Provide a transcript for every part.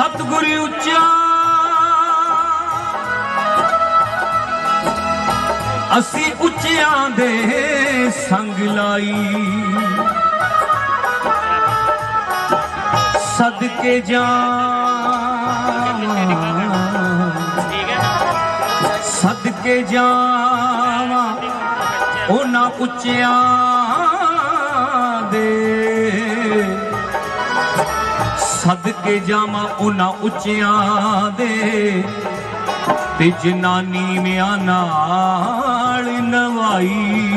ਸਤਿਗੁਰ ਉੱਚਾ। ਅਸੀਂ ਉੱਚਿਆਂ ਦੇ ਸੰਗ ਲਾਈ। ਸਦਕੇ ਜਾਵਾਂ। ਠੀਕ ਸਦਕੇ ਜਾਵਾਂ। ਉਹਨਾਂ ਉੱਚਿਆਂ ਦੇ ਸਦਕੇ ਜਾਵਾਂ ਉਹਨਾਂ ਉੱਚਿਆਂ ਦੇ ਤੇ ਜਿਨ੍ਹਾਂ ਨੀਵਿਆਂ ਨਾਲ ਨਵਾਈ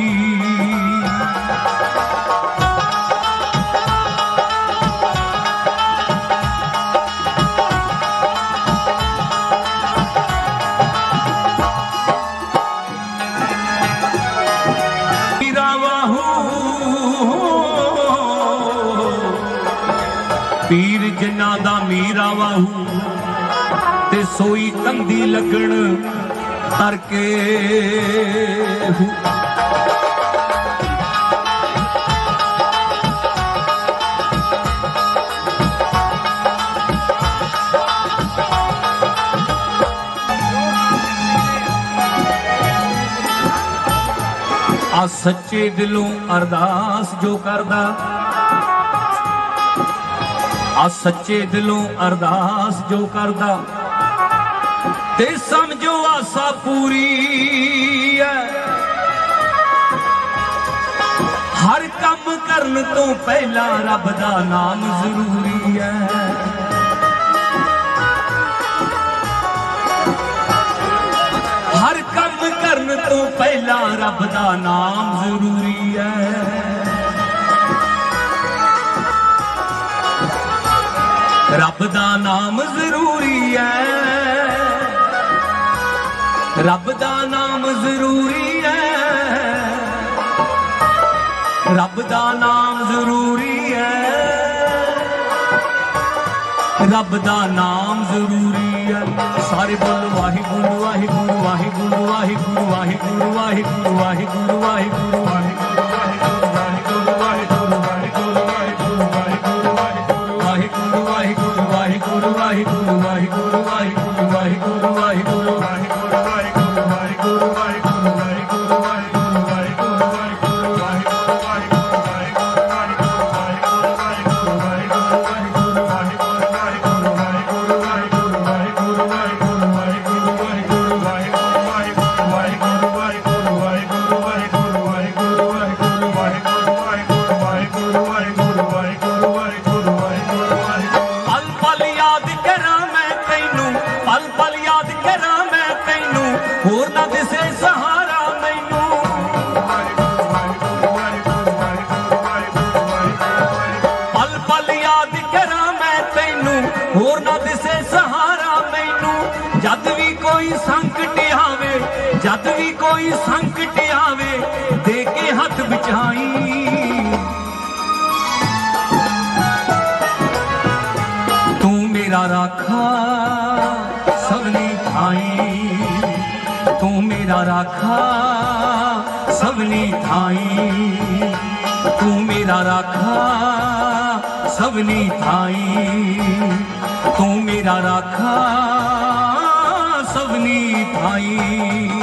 ਪੀਰ ਦਾ ਮੀਰਾ ਵਾਹੂ ਤੇ ਸੋਈ ਕੰਦੀ ਲੱਗਣ ਤਰਕੇ ਆ ਸੱਚੇ ਦਿਲੋਂ ਅਰਦਾਸ ਜੋ ਕਰਦਾ ਆ ਸੱਚੇ ਦਿਲੋਂ ਅਰਦਾਸ ਜੋ ਕਰਦਾ ਤੇ ਸਮਝੋ ਆਸਾ ਪੂਰੀ ਹੈ। ਹਰ ਕੰਮ ਕਰਨ ਤੋਂ ਪਹਿਲਾਂ ਰੱਬ ਦਾ ਨਾਮ ਜ਼ਰੂਰੀ ਹੈ। ਹਰ ਕੰਮ ਕਰਨ ਤੋਂ ਪਹਿਲਾਂ ਰੱਬ ਦਾ ਨਾਮ ਜ਼ਰੂਰੀ ਹੈ। ਰੱਬ ਦਾ ਨਾਮ ਜ਼ਰੂਰੀ ਹੈ ਰੱਬ ਦਾ ਨਾਮ ਜ਼ਰੂਰੀ ਹੈ ਰੱਬ ਦਾ ਨਾਮ ਜ਼ਰੂਰੀ ਹੈ ਰੱਬ ਦਾ ਨਾਮ ਜ਼ਰੂਰੀ ਹੈ ਸਾਰੇ ਬੋਲ। ਜਦ ਵੀ ਕੋਈ ਸੰਕਟ ਆਵੇ, ਦੇ ਕੇ ਹੱਥ ਵਿਛਾਈ ਤੂੰ ਮੇਰਾ ਰਾਖਾ ਸਭਨੀ ਥਾਈ। ਤੂੰ ਮੇਰਾ ਰਾਖਾ ਸਭਨੀ ਥਾਈ। ਤੂੰ ਮੇਰਾ ਰਾਖਾ ਸਭਨੀ ਥਾਈ। ਤੂੰ ਮੇਰਾ ਰਾਖਾ ਸਭਨੀ ਥਾਈ।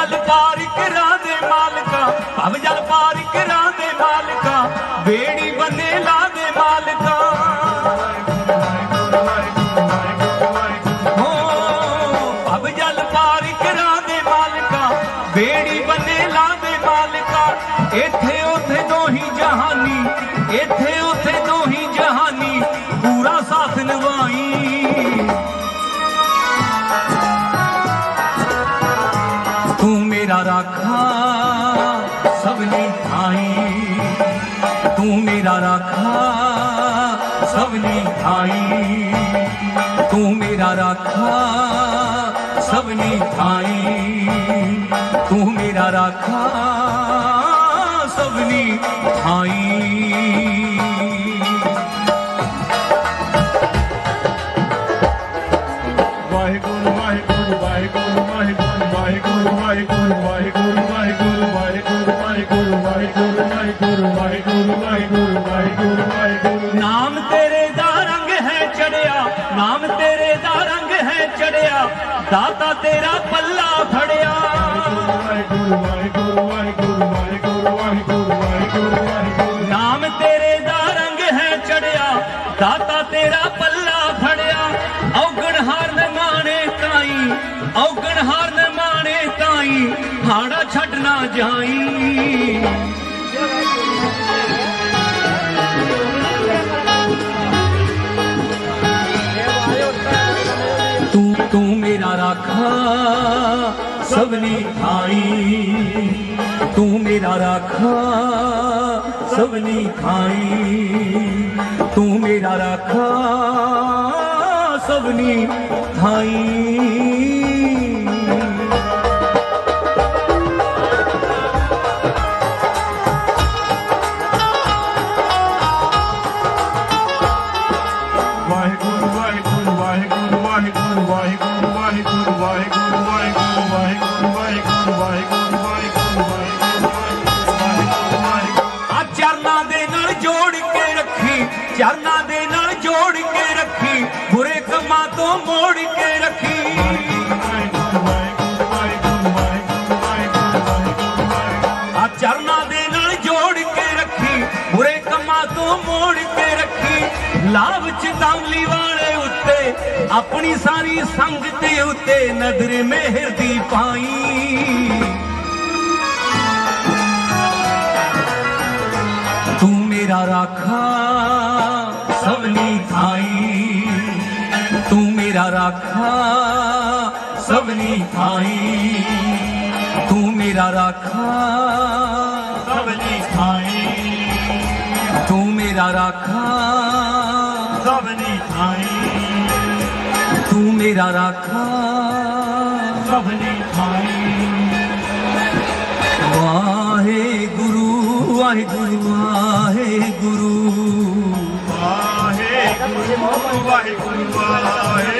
ਜਲ ਪਾਰ ਕਰਾਂ ਦੇ ਮਾਲਕਾ, ਭਵ ਜਲ ਪਾਰ ਕਰਾਂ ਦੇ ਮਾਲਕਾ ਬੇੜੀ ਬੰਨੇ ਲਾ ਦੇ ਮਾਲਕਾ। ਭਵ ਜਲ ਪਾਰ ਕਰਾਂ ਦੇ ਮਾਲਕਾ ਬੇੜੀ ਬੰਨੇ ਲਾ ਦੇ ਮਾਲਕਾ। ਇੱਥੇ ਉੱਥੇ ਦੋਹੀ ਜਹਾਨੀ, ਇੱਥੇ ਉੱਥੇ ਦੋਹੀ ਜਹਾਨੀ, ਪੂਰਾ ਸਾਥ ਨਿਭਾਈ। ਮੇਰਾ ਰਾਖਾ ਸਭਨੀ ਥਾਈ। ਤੂੰ ਮੇਰਾ ਰਾਖਾ, ਸਭਨੀ ਥਾਈ। ਤੂੰ ਮੇਰਾ ਰਾਖਾ, ਸਭਨੀ ਥਾਈ। ਤੂੰ ਮੇਰਾ ਰਾਖਾ, ਸਭਨੀ ਥਾਈ। ਦਾਤਾ ਤੇਰਾ ਪੱਲਾ ਫੜਿਆ। ਨਾਮ ਤੇਰੇ ਦਾ ਰੰਗ ਹੈ ਚੜਿਆ, ਦਾਤਾ ਤੇਰਾ ਪੱਲਾ ਫੜਿਆ। ਔਗਣ ਹਾਰ ਮਾਣੇ ਤਾਈ, ਔਗਣ ਹਾਰ ਮਾਣੇ ਤਾਈ, ਹਾੜਾ ਛੱਡਣਾ ਜਾਈ। ਸਭਨੀ ਥਾਈ ਤੂੰ ਮੇਰਾ ਰਾਖਾ ਸਭਨੀ ਥਾਈ ਤੂੰ ਮੇਰਾ ਰਾਖਾ ਸਭਨੀ ਥਾਈ ਬੁਰੇ ਕੰਮਾਂ ਤੋਂ ਮੋੜ ਕੇ ਰੱਖੀ। ਲਾਭ ਚ ਕਮਲੀ ਵਾਲੇ ਉੱਤੇ, ਆਪਣੀ ਸਾਰੀ ਸੰਗਤ ਉੱਤੇ ਨਦਰ ਮਿਹਰ ਦੀ ਪਾਈ। ਤੂੰ ਮੇਰਾ ਰਾਖਾ, ਸਭ میرا راکھا سبنی تھائی تو میرا راکھا سبنی تھائی تو میرا راکھا سبنی تھائی تو میرا راکھا سبنی تھائی Waheguru Waheguru Waheguru. Waheguru Waheguru, واہے۔